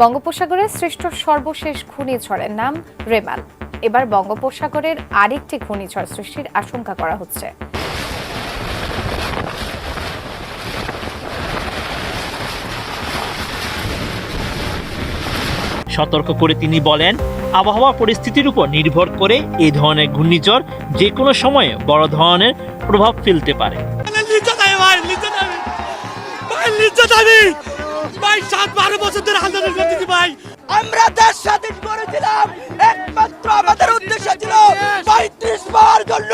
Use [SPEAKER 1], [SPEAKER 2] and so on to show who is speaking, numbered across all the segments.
[SPEAKER 1] বঙ্গোপসাগরের সৃষ্ট সর্বশেষ ঘূর্ণিঝড়ের নাম রেমাল। এবার বঙ্গোপসাগরের আরেকটি ঘূর্ণিঝড় সৃষ্টির আশঙ্কা করা হচ্ছে।
[SPEAKER 2] সতর্ক করে তিনি বলেন আবহাওয়া পরিস্থিতির উপর নির্ভর করে এই ধরনের ঘূর্ণিঝড় যে কোনো সময়ে বড় ধরনের প্রভাব ফেলতে পারে।
[SPEAKER 3] ভাই সাত বারো বছর ধরে আন্দোলন করতেছি ভাই।
[SPEAKER 4] আমরা দেশ স্বাধীন করেছিলাম একমাত্র আমাদের উদ্দেশ্য ছিল পঁয়ত্রিশ পাওয়ার জন্য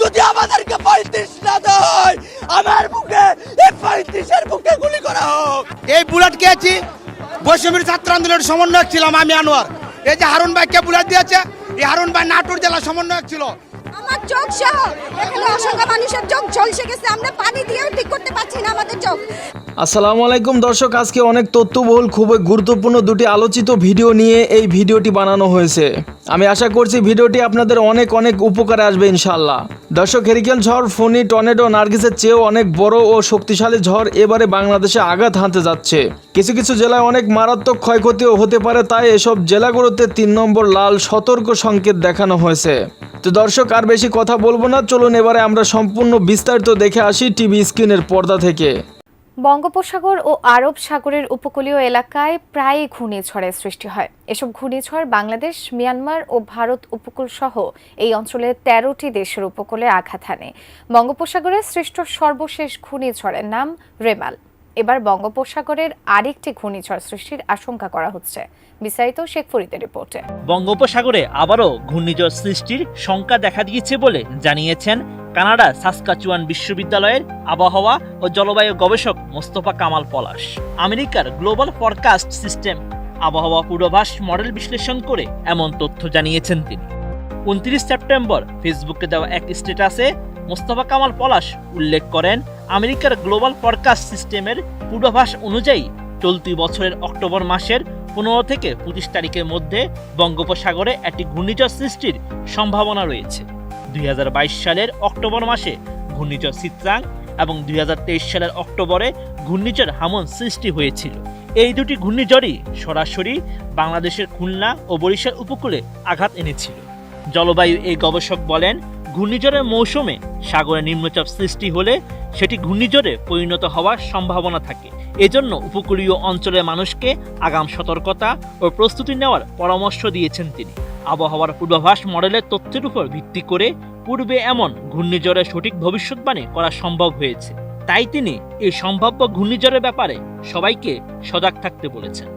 [SPEAKER 4] যদি আমাদেরকে পঁয়ত্রিশ না দেয় আমার বুকে এই পঁয়ত্রিশের বুকে গুলি করা হোক।
[SPEAKER 5] এই বুলেট খেয়েছি বৈষম্যের ছাত্র আন্দোলনের সমন্বয়ক ছিলাম আমি আনোয়ার। এই যে হারুন ভাইকে বুলেট দিয়েছে? এই হারুন ভাই নাটোর জেলা সমন্বয়ক ছিল।
[SPEAKER 6] আমার চোখ সহ। এখানে অসংখ্য মানুষের চোখ ঝলসে গেছে। আমরা পানি দিয়েও ঠিক করতে পারছি না আমাদের চোখ।
[SPEAKER 7] আসসালামু আলাইকুম দর্শক, আজকে অনেক তথ্যবহুল, খুবই গুরুত্বপূর্ণ দুটি আলোচিত ভিডিও নিয়ে এই ভিডিওটি বানানো হয়েছে। আমি আশা করছি ভিডিওটি আপনাদের অনেক অনেক উপকারে আসবে ইনশাল্লাহ দর্শক হেরিকেন ঝড় ফনি টর্নেডো নার্গিসের চেয়েও অনেক বড় ও শক্তিশালী ঝড় এবারে বাংলাদেশে আঘাত হানতে যাচ্ছে। কিছু কিছু জেলায় অনেক মারাত্মক ক্ষয়ক্ষতিও হতে পারে, তাই এসব জেলাগুলোতে তিন নম্বর লাল সতর্ক সংকেত দেখানো হয়েছে। তো দর্শক, আর বেশি কথা বলব না। চলুন এবারে আমরা সম্পূর্ণ বিস্তারিত দেখে আসি টিভি স্ক্রিনের পর্দা থেকে।
[SPEAKER 1] বঙ্গোপসাগর ও আরব সাগরের উপকূলীয় এলাকায় প্রায়ই ঘূর্ণিঝড়ের সৃষ্টি হয়। এসব ঘূর্ণিঝড় বাংলাদেশ, মিয়ানমার ও ভারত উপকূল সহ এই অঞ্চলের তেরোটি দেশের উপকূলে আঘাত হানে। বঙ্গোপসাগরের সৃষ্ট সর্বশেষ ঘূর্ণিঝড়ের নাম রেমাল। এবার বঙ্গোপসাগরের আরেকটি ঘূর্ণিঝড় সৃষ্টির আশঙ্কা করা হচ্ছে। বিস্তারিত শেখ ফরিদের রিপোর্টে।
[SPEAKER 2] বঙ্গোপসাগরে আবারও ঘূর্ণিঝড় সৃষ্টির শঙ্কা দেখা দিয়েছে বলে জানিয়েছেন কানাডা সাসকাচুয়ান বিশ্ববিদ্যালয়ের আবহাওয়া ও জলবায়ু গবেষক মোস্তফা কামাল পলাশ। আমেরিকার গ্লোবাল ফরকাস্ট সিস্টেম আবহাওয়া পূর্বাভাস মডেল বিশ্লেষণ করে এমন তথ্য জানিয়েছেন তিনি। উনত্রিশ সেপ্টেম্বর ফেসবুকে দেওয়া এক স্ট্যাটাসে মোস্তফা কামাল পলাশ উল্লেখ করেন আমেরিকার গ্লোবাল ফরকাস্ট সিস্টেমের পূর্বাভাস অনুযায়ী চলতি বছরের অক্টোবর মাসের পনেরো থেকে পঁচিশ তারিখের মধ্যে বঙ্গোপসাগরে একটি ঘূর্ণিঝড় সৃষ্টির সম্ভাবনা রয়েছে। দুই হাজার বাইশ সালের অক্টোবর মাসে ঘূর্ণিঝড় সিত্রাং এবং দুই হাজার তেইশ সালের অক্টোবরে ঘূর্ণিঝড় হামন সৃষ্টি হয়েছিল। এই দুটি ঘূর্ণিঝড়ই সরাসরি বাংলাদেশের খুলনা ও বরিশাল উপকূলে আঘাত এনেছিল। জলবায়ু এই গবেষক বলেন, ঘূর্ণিঝড়ের মৌসুমে সাগরে নিম্নচাপ সৃষ্টি হলে সেটি ঘূর্ণিঝড়ে পরিণত হওয়ার সম্ভাবনা থাকে। এজন্য উপকূলীয় অঞ্চলের মানুষকে আগাম সতর্কতা ও প্রস্তুতি নেওয়ার পরামর্শ দিয়েছেন তিনি। আবহাওয়ার পূর্বাভাস মডেলের তথ্যের উপর ভিত্তি করে পূর্বে এমন ঘূর্ণিঝড়ের সঠিক ভবিষ্যৎবাণী করা সম্ভব হয়েছে। তাই তিনি এই সম্ভাব্য ঘূর্ণিঝড়ের ব্যাপারে সবাইকে সজাগ থাকতে বলেছেন।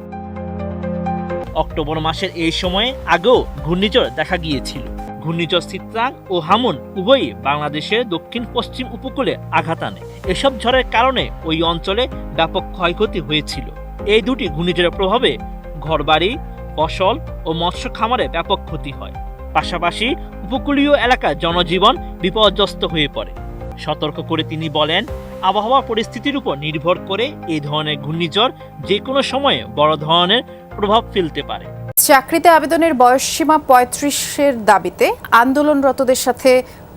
[SPEAKER 2] অক্টোবর মাসের এই সময়ে আগেও ঘূর্ণিঝড় দেখা গিয়েছিল। ঘূর্ণিঝড় চিত্রাং ও হামুন উভয়ই বাংলাদেশের দক্ষিণ পশ্চিম উপকূলে আঘাত আনে। এসব ঝড়ের কারণে ওই অঞ্চলে ব্যাপক ক্ষয়ক্ষতি হয়েছিল। এই দুটি ঘূর্ণিঝড়ের প্রভাবে ঘরবাড়ি, ফসল ও মৎস্য খামারে ব্যাপক ক্ষতি হয়। পাশাপাশি উপকূলীয় এলাকার জনজীবন বিপর্যস্ত হয়ে পড়ে। সতর্ক করে তিনি বলেন, আবহাওয়া পরিস্থিতির উপর নির্ভর করে এই ধরনের ঘূর্ণিঝড় যে কোনো সময়ে বড় ধরনের প্রভাব ফেলতে পারে।
[SPEAKER 8] চাকরিতে আবেদনের বয়সসীমা পঁয়ত্রিশের দাবিতে আন্দোলনরতদের সাথে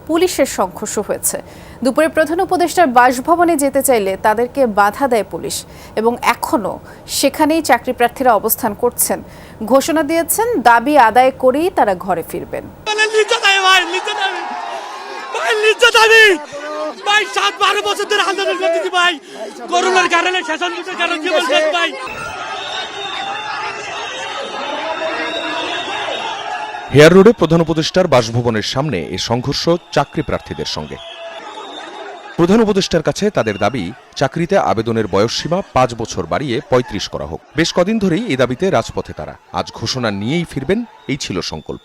[SPEAKER 8] পুলিশের সংঘর্ষ হয়েছে। দুপুরে প্রধান উপদেষ্টার বাসভবনে যেতে চাইলে তাদেরকে বাধা দেয় পুলিশ এবং এখনও সেখানেই চাকরি প্রার্থীরা অবস্থান করছেন। ঘোষণা দিয়েছেন, দাবি আদায় করেই তারা ঘরে ফিরবেন।
[SPEAKER 3] ভাই সাত বারো বছর ধরে আন্দোলন করতেছি ভাই। করোনার কারণে ভাই।
[SPEAKER 9] হেয়ার রোডে প্রধান উপদেষ্টার বাসভবনের সামনে এ সংঘর্ষ চাকরি প্রার্থীদের সঙ্গে। প্রধান উপদেষ্টার কাছে তাদের দাবি, চাকরিতে আবেদনের বয়সসীমা পাঁচ বছর বাড়িয়ে ৩৫ করা হোক। বেশ কদিন ধরেই এই দাবিতে রাজপথে তারা। আজ ঘোষণা নিয়েই ফিরবেন, এই ছিল সংকল্প।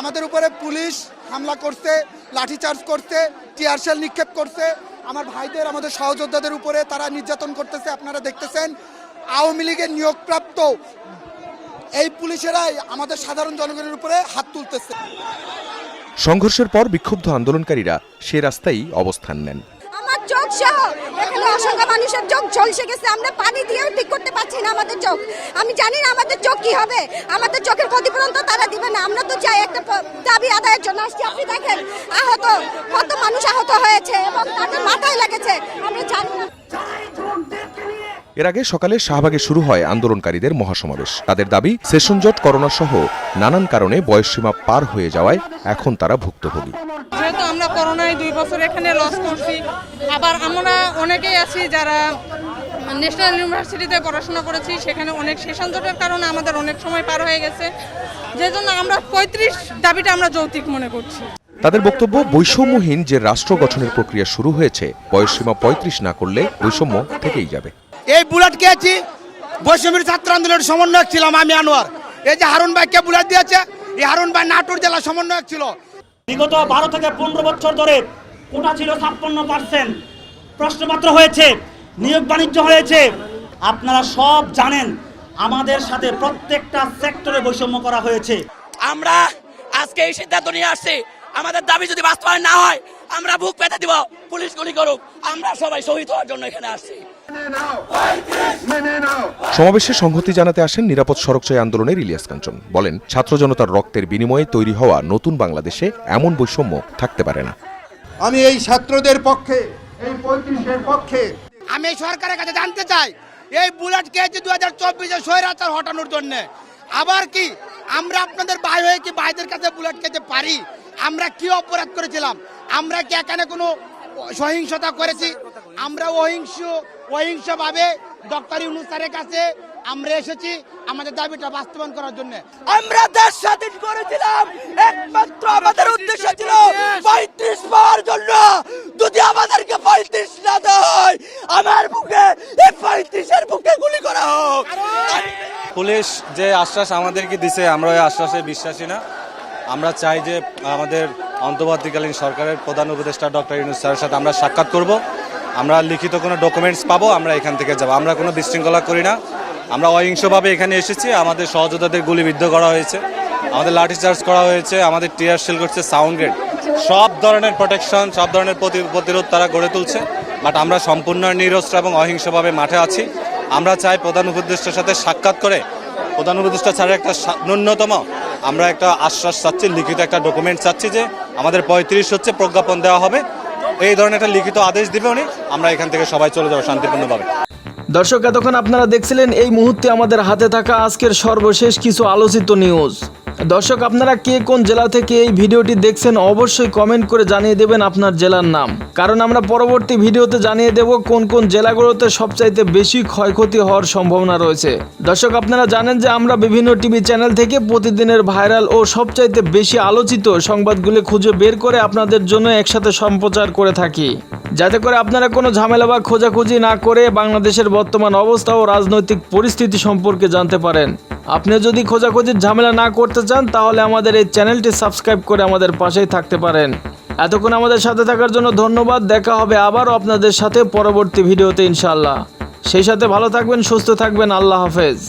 [SPEAKER 5] আমাদের উপরে পুলিশ হামলা করছে লাঠিচার্জ করছে টিয়ারশেল নিক্ষেপ করছে। আমার ভাইদের, আমাদের সহযোদ্ধাদের উপরে তারা নির্যাতন করতেছে, আপনারা দেখতেছেন। আওয়ামী লীগের নিয়োগপ্রাপ্ত এই পুলিশেরাই আমাদের সাধারণ জনগণের উপরে হাত তুলতেছে।
[SPEAKER 9] সংঘর্ষের পর বিক্ষুব্ধ আন্দোলনকারীরা সে রাস্তায় অবস্থান নেন।
[SPEAKER 6] আমার চোখ সহ এখানে অসংখ্য মানুষের চোখ ঝলসে গেছে। আমরা পানি দিয়েও ঠিক করতে পারছি না আমাদের চোখ। আমি জানি না আমাদের চোখ কি হবে। আমাদের চোখের ক্ষতিপূরণ তো তারা দিবে না। আমরা তো চাই একটা দাবি আদায়ের জন্য। আসছি আপনি দেখেন আহত কত মানুষ আহত হয়েছে এবং তাদের মাথায় লেগেছে। আমরা জানি না।
[SPEAKER 9] এর আগে সকালে শাহবাগে শুরু হয় আন্দোলনকারীদের মহাসমাবেশ। তাদের দাবি সেশন জট করোনা সহ নানান কারণে বয়সসীমা পার হয়ে যাওয়ায় এখন তারা ভুক্তভোগী।
[SPEAKER 10] যেহেতু আমরা করোনায় দুই বছর এখানে লস করছি আবার আমরা অনেকেই আছি যারা ন্যাশনাল ইউনিভার্সিটিতে পড়াশোনা করেছি সেখানে অনেক সেশন জটের কারণে আমাদের অনেক সময় পার হয়ে গেছে। যে জন্য আমরা পঁয়ত্রিশ দাবিটা আমরা যৌতিক মনে করছি।
[SPEAKER 9] তাদের বক্তব্য বৈষম্যহীন যে রাষ্ট্র গঠনের প্রক্রিয়া শুরু হয়েছে বয়সসীমা পঁয়ত্রিশ না করলে বৈষম্য থেকেই যাবে।
[SPEAKER 4] এই বুলেট খেয়েছি। বৈষম্যের ছাত্র আন্দোলনের সমন্বয়ক ছিলাম আমি আনোয়ার। এই যে হারুন ভাইকে বুলেট দিয়েছে এই হারুন ভাই নাটোর জেলা সমন্বয়ক ছিল।
[SPEAKER 11] বিগত বারো থেকে পনেরো বছর ধরে কোটা ছিল ছাপ্পান্ন পার্সেন্ট। প্রশ্নপত্র হয়েছে নিয়োগ বাণিজ্য হয়েছে। আপনারা সব জানেন আমাদের সাথে প্রত্যেকটা সেক্টরে বৈষম্য করা হয়েছে।
[SPEAKER 4] আমরা আজকে এই সিদ্ধান্ত নিয়ে আসছি আমাদের দাবি যদি বাস্তবায়ন না হয় আমরা বুক পেতে দিব। পুলিশ গুলি করুক। আমরা সবাই শহীদ হওয়ার জন্য এখানে আসছি।
[SPEAKER 9] সমাবেশে সংহতি জানাতে আসেন নিরাপদ সড়কচাই আন্দোলনের ইলিয়াস কাঞ্চন। বলেন ছাত্র জনতার রক্তের বিনিময়ে তৈরি হওয়া নতুন বাংলাদেশে এমন বৈষম্য থাকতে পারে না।
[SPEAKER 5] আমি এই ছাত্রদের পক্ষে এই পঁয়ত্রিশের পক্ষে
[SPEAKER 4] আমি এই সরকারের কাছে জানতে চাই এই বুলেট খেয়েছি দু হাজার চব্বিশে স্বৈরাচার হটানোর জন্য। আবার কি আমরা আপনাদের ভাই হয়ে কি ভাইদের কাছে বুলেট খেতে পারি? আমরা কি অপরাধ করেছিলাম? আমরা কি এখানে কোনো সহিংসতা করেছি? আমরা অহিংস অহিংসভাবে ডক্টর ইউনুস স্যারের কাছে আমরা এসেছি আমাদের দাবিটা বাস্তবায়ন করার জন্য। আমরা দেশ স্বাধীন করেছিলাম। একমাত্র আমাদের উদ্দেশ্য ছিল পঁয়ত্রিশ পাওয়ার জন্য যদি আমাদেরকে পঁয়ত্রিশ না দেয় আমার বুকে এই পঁয়ত্রিশের বুকে গুলি করা হোক।
[SPEAKER 12] পুলিশ যে আশ্বাস আমাদেরকে দিছে আমরা ওই আশ্বাসে বিশ্বাসী না। আমরা চাই যে আমাদের অন্তর্বর্তীকালীন সরকারের প্রধান উপদেষ্টা ডক্টর ইউনুস স্যারের সাথে আমরা সাক্ষাৎ করব। আমরা লিখিত কোনো ডকুমেন্টস পাবো, আমরা এখান থেকে যাব। আমরা কোনো বিশৃঙ্খলা করি না। আমরা অহিংসভাবে এখানে এসেছি। আমাদের সহযোদ্ধাদের গুলিবিদ্ধ করা হয়েছে। আমাদের লাঠিচার্জ করা হয়েছে। আমাদের টিয়ার সেল করছে সাউন্ড গ্রেড সব ধরনের প্রোটেকশন সব ধরনের প্রতি- প্রতিরোধ তারা গড়ে তুলছে। বাট আমরা সম্পূর্ণ নিরস্ত্র এবং অহিংসভাবে মাঠে আছি। আমরা চাই প্রধান উপদেষ্টার সাথে সাক্ষাৎ করে, প্রধান উপদেষ্টা ছাড়া একটা ন্যূনতম আমরা একটা আশ্বাস চাচ্ছি, লিখিত একটা ডকুমেন্ট চাচ্ছি যে আমাদের পঁয়ত্রিশ হচ্ছে প্রজ্ঞাপন দেওয়া হবে। এই ধরনের একটা লিখিত আদেশ দিবে উনি, আমরা এখান থেকে সবাই চলে যাব শান্তিপূর্ণভাবে।
[SPEAKER 7] দর্শক, এতক্ষণ আপনারা দেখছিলেন এই মুহূর্তে আমাদের হাতে থাকা আজকের সর্বশেষ কিছু আলোচিত নিউজ। দর্শক, আপনারা কে কোন জেলা থেকে এই ভিডিওটি দেখছেন অবশ্যই কমেন্ট করে জানিয়ে দেবেন আপনার জেলার নাম। কারণ আমরা পরবর্তী ভিডিওতে জানিয়ে দেব কোন কোন জেলাগুলোতে সবচাইতে বেশি ক্ষয়ক্ষতি হওয়ার সম্ভাবনা রয়েছে। দর্শক, আপনারা জানেন যে আমরা বিভিন্ন টিভি চ্যানেল থেকে প্রতিদিনের ভাইরাল ও সবচাইতে বেশি আলোচিত সংবাদগুলি খুঁজে বের করে আপনাদের জন্য একসাথে সম্প্রচার করে থাকি। যাতে করে আপনারা কোনো ঝামেলা বা খোঁজাখুঁজি না করে বাংলাদেশের বর্তমান অবস্থা ও রাজনৈতিক পরিস্থিতি সম্পর্কে জানতে পারেন। আপনি যদি খোঁজাখুঁজির ঝামেলা না করতে চান, তাহলে আমাদের এই চ্যানেলটি সাবস্ক্রাইব করে আমাদের পাশেই থাকতে পারেন। এতক্ষণ আমাদের সাথে থাকার জন্য ধন্যবাদ। দেখা হবে আবারও আপনাদের সাথে পরবর্তী ভিডিওতে ইনশাল্লাহ সেই সাথে ভালো থাকবেন, সুস্থ থাকবেন। আল্লাহ হাফেজ।